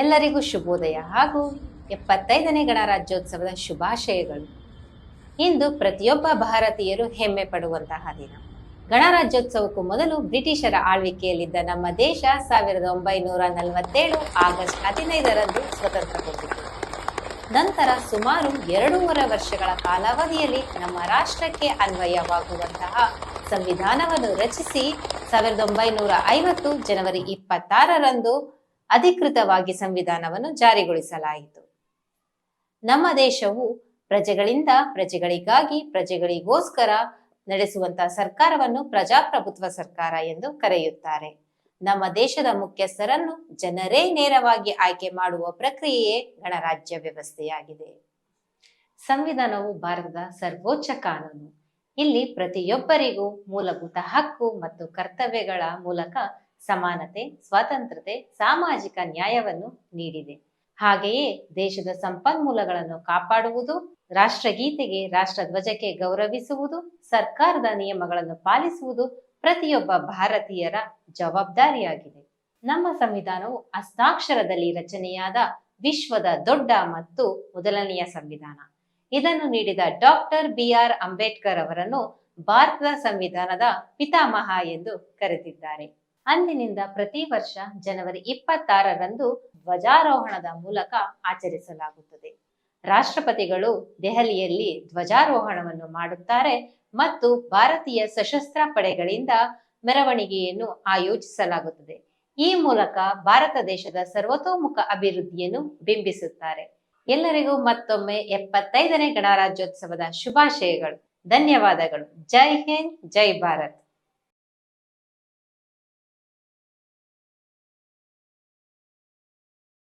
ಎಲ್ಲರಿಗೂ ಶುಭೋದಯ ಹಾಗೂ ಎಪ್ಪತ್ತೈದನೇ ಗಣರಾಜ್ಯೋತ್ಸವದ ಶುಭಾಶಯಗಳು. ಇಂದು ಪ್ರತಿಯೊಬ್ಬ ಭಾರತೀಯರು ಹೆಮ್ಮೆ ಪಡುವಂತಹ ದಿನ. ಗಣರಾಜ್ಯೋತ್ಸವಕ್ಕೂ ಮೊದಲು ಬ್ರಿಟಿಷರ ಆಳ್ವಿಕೆಯಲ್ಲಿದ್ದ ನಮ್ಮ ದೇಶ ಸಾವಿರದ ಒಂಬೈನೂರ ನಲವತ್ತೇಳು ಆಗಸ್ಟ್ ಹದಿನೈದರಂದು ಸ್ವತಂತ್ರಗೊಂಡಿತು. ನಂತರ ಸುಮಾರು ಎರಡೂವರೆ ವರ್ಷಗಳ ಕಾಲಾವಧಿಯಲ್ಲಿ ನಮ್ಮ ರಾಷ್ಟ್ರಕ್ಕೆ ಅನ್ವಯವಾಗುವಂತಹ ಸಂವಿಧಾನವನ್ನು ರಚಿಸಿ ಸಾವಿರದ ಒಂಬೈನೂರ ಐವತ್ತು ಜನವರಿ ಇಪ್ಪತ್ತಾರರಂದು ಅಧಿಕೃತವಾಗಿ ಸಂವಿಧಾನವನ್ನು ಜಾರಿಗೊಳಿಸಲಾಯಿತು. ನಮ್ಮ ದೇಶವು ಪ್ರಜೆಗಳಿಂದ ಪ್ರಜೆಗಳಿಗಾಗಿ ಪ್ರಜೆಗಳಿಗೋಸ್ಕರ ನಡೆಸುವಂತಹ ಸರ್ಕಾರವನ್ನು ಪ್ರಜಾಪ್ರಭುತ್ವ ಸರ್ಕಾರ ಎಂದು ಕರೆಯುತ್ತಾರೆ. ನಮ್ಮ ದೇಶದ ಮುಖ್ಯಸ್ಥರನ್ನು ಜನರೇ ನೇರವಾಗಿ ಆಯ್ಕೆ ಮಾಡುವ ಪ್ರಕ್ರಿಯೆಯೇ ಗಣರಾಜ್ಯ ವ್ಯವಸ್ಥೆಯಾಗಿದೆ. ಸಂವಿಧಾನವು ಭಾರತದ ಸರ್ವೋಚ್ಚ ಕಾನೂನು. ಇಲ್ಲಿ ಪ್ರತಿಯೊಬ್ಬರಿಗೂ ಮೂಲಭೂತ ಹಕ್ಕು ಮತ್ತು ಕರ್ತವ್ಯಗಳ ಮೂಲಕ ಸಮಾನತೆ, ಸ್ವತಂತ್ರತೆ, ಸಾಮಾಜಿಕ ನ್ಯಾಯವನ್ನು ನೀಡಿದೆ. ಹಾಗೆಯೇ ದೇಶದ ಸಂಪನ್ಮೂಲಗಳನ್ನು ಕಾಪಾಡುವುದು, ರಾಷ್ಟ್ರಗೀತೆಗೆ, ರಾಷ್ಟ್ರಧ್ವಜಕ್ಕೆ ಗೌರವಿಸುವುದು, ಸರ್ಕಾರದ ನಿಯಮಗಳನ್ನು ಪಾಲಿಸುವುದು ಪ್ರತಿಯೊಬ್ಬ ಭಾರತೀಯರ ಜವಾಬ್ದಾರಿಯಾಗಿದೆ. ನಮ್ಮ ಸಂವಿಧಾನವು ಹಸ್ತಾಕ್ಷರದಲ್ಲಿ ರಚನೆಯಾದ ವಿಶ್ವದ ದೊಡ್ಡ ಮತ್ತು ಮೊದಲನೆಯ ಸಂವಿಧಾನ. ಇದನ್ನು ನೀಡಿದ ಡಾಕ್ಟರ್ ಬಿ ಆರ್ ಅಂಬೇಡ್ಕರ್ ಅವರನ್ನು ಭಾರತದ ಸಂವಿಧಾನದ ಪಿತಾಮಹ ಎಂದು ಕರೆದಿದ್ದಾರೆ. ಅಂದಿನಿಂದ ಪ್ರತಿ ವರ್ಷ ಜನವರಿ ಇಪ್ಪತ್ತಾರರಂದು ಧ್ವಜಾರೋಹಣದ ಮೂಲಕ ಆಚರಿಸಲಾಗುತ್ತದೆ. ರಾಷ್ಟ್ರಪತಿಗಳು ದೆಹಲಿಯಲ್ಲಿ ಧ್ವಜಾರೋಹಣವನ್ನು ಮಾಡುತ್ತಾರೆ ಮತ್ತು ಭಾರತೀಯ ಸಶಸ್ತ್ರ ಪಡೆಗಳಿಂದ ಮೆರವಣಿಗೆಯನ್ನು ಆಯೋಜಿಸಲಾಗುತ್ತದೆ. ಈ ಮೂಲಕ ಭಾರತ ದೇಶದ ಸರ್ವತೋಮುಖ ಅಭಿವೃದ್ಧಿಯನ್ನು ಬಿಂಬಿಸುತ್ತಾರೆ. ಎಲ್ಲರಿಗೂ ಮತ್ತೊಮ್ಮೆ ಎಪ್ಪತ್ತೈದನೇ ಗಣರಾಜ್ಯೋತ್ಸವದ ಶುಭಾಶಯಗಳು. ಧನ್ಯವಾದಗಳು. ಜೈ ಹಿಂದ್, ಜೈ ಭಾರತ್.